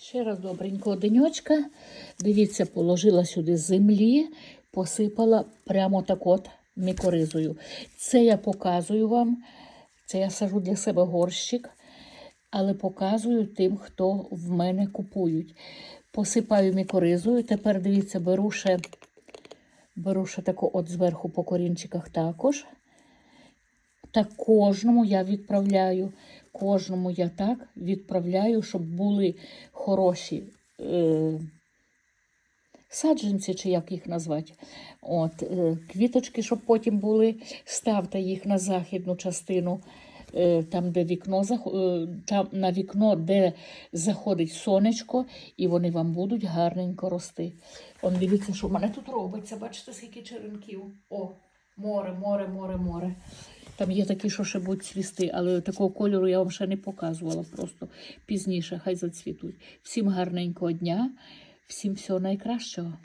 Ще раз добренького денечка. Дивіться, положила сюди землі, посипала прямо так от мікоризою. Це я показую вам. Це я сажу для себе горщик, але показую тим, хто в мене купують. Посипаю мікоризою. Тепер дивіться, беру ще, беру ще таку от зверху по корінчиках також. Так кожному я відправляю. Кожному я так відправляю, щоб були хороші е, саджанці, чи як їх назвати. От, е, квіточки, щоб потім були. Ставте їх на західну частину, е, там, де вікно, е, там на вікно, де заходить сонечко, і вони вам будуть гарненько рости. Он дивіться, що в мене тут робиться. Бачите, скільки черенків. О, море, море, море, море. Там є такі, що ще будуть цвісти, але такого кольору я вам ще не показувала. Просто пізніше хай зацвітуть. Всім гарненького дня, всім всього найкращого.